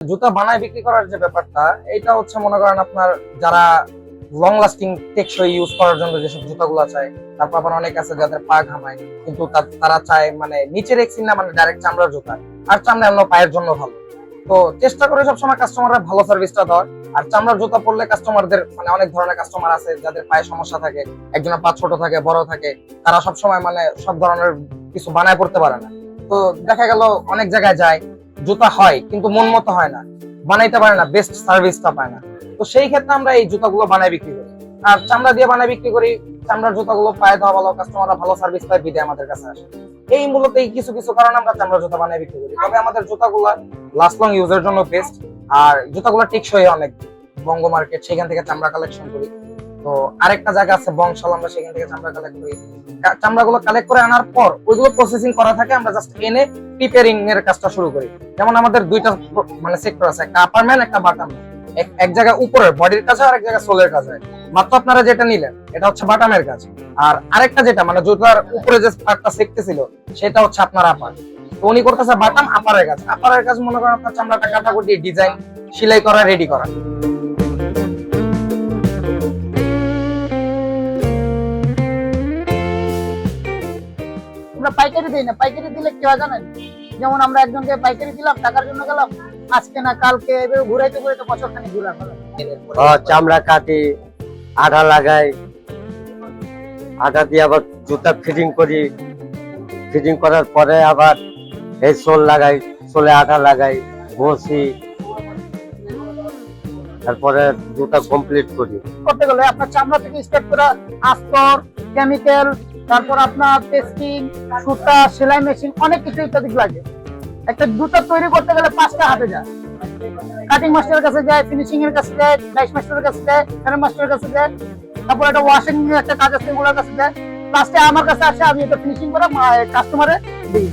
জুতা বানায় বিক্রি করার যে ব্যাপারটা এটা হচ্ছে মনে করেন আপনার যারা লং লাস্টিং টেকসই ইউজ করার জন্য যেসব জুতাগুলো চায়, তারপর আবার অনেক আছে যাদের পা ঘামায়, কিন্তু তারা চায় মানে নিচে রেখছি না মানে ডাইরেক্ট চামড়ার জুতা। আর চামড়া এমন পায়ের জন্য ভালো। তো চেষ্টা করে সবসময় কাস্টমাররা ভালো সার্ভিসটা দেওয়ার। আর চামড়ার জুতা পরলে কাস্টমারদের মানে অনেক ধরনের কাস্টমার আছে, যাদের পায়ে সমস্যা থাকে, একজনের পা ছোট থাকে, বড় থাকে, তারা সবসময় মানে সব ধরনের কিছু বানায় পড়তে পারে না। তো দেখা গেল অনেক জায়গায় যায় জুতা হয়, কিন্তু মন মতো হয় না। বানাইতে পারে না বেস্ট সার্ভিসটা পায় না। তো সেই ক্ষেত্রে আমরা এই জুতাগুলো বানাই বিক্রি করি। আর চামড়া দিয়ে বানাই বিক্রি করি, চামড়ার জুতাগুলো পায়ে দেওয়া ভালো কাস্টমাররা ভালো সার্ভিস পায় বিদে আমাদের কাছে আসে। এই মূলত এই কিছু কিছু কারণে আমরা চামড়ার জুতা বানাই বিক্রি করি। তবে আমাদের জুতাগুলো লাস্ট লং ইউজের জন্য বেস্ট আর জুতাগুলো টেকসই অনেক। বঙ্গ মার্কেট সেখান থেকে চামড়া কালেকশন করি। তো আরেকটা জায়গা আছে বংশাল আমরা সেখান থেকে চামড়া কালেক্ট করি। কা- চামড়াগুলো কালেক্ট করে আনার পর ওইগুলো প্রসেসিং করা থাকে, আমরা জাস্ট এনে প্রিপেয়ারিং এর কাজটা শুরু করি। যেমন আমাদের দুইটা মানে সেক্টর আছে, একটা আপার ম্যান একটা বাটাম এক জায়গায় উপরের বডির কাছে আর এক জায়গায় সোলের কাছে মাত্র আপনারা যেটা নিলেন, এটা হচ্ছে বাটামের কাজ। আর আরেকটা যেটা মানে জুতার উপরে যে পার্টটা সেকতেছিল সেটা হচ্ছে আপনার আপার তো উনি করতেছে বাটাম আপারের কাজ। আপারের কাজ মনে করেন আপনার চামড়াটা কাটাকুটি ডিজাইন সেলাই করা রেডি করা। আমরা পাইকারি দিই না পাইকারি দিলে কি হয় জানেন? যেমন আমরা একজনকে পাইকারি দিলাম টাকার জন্য গেলাম আজকে না কালকে এভাবে ঘুরাইতে ঘুরাইতে বছর খানি ঘুরা চামড়া কাটি আঠা লাগাই আঠা দিয়ে আবার জুতা ফিটিং করি। ফিটিং করার পরে আবার এই সোল লাগাই সোলে আঠা লাগাই ঘষি তারপরে জুতা কমপ্লিট করি। করতে গেলে আপনার চামড়া থেকে স্টার্ট করা আস্তর কেমিক্যাল তারপর আপনার টেস্টিং সুতা, সেলাই মেশিন অনেক কিছু ইত্যাদি লাগে। একটা জুতা তৈরি করতে গেলে পাঁচটা হাতে যায়। কাটিং মাস্টারের কাছে যায় ফিনিশিং এর কাছে যায় ডাইস মাস্টারের কাছে যায় ফ্রেম মাস্টারের কাছে যায়, তারপর একটা ওয়াশিং একটা কাজ আছে ওগুলোর কাছে যায়। লাস্টে আমার কাছে আসে, আমি এটা ফিনিশিং করে কাস্টমারে দিই।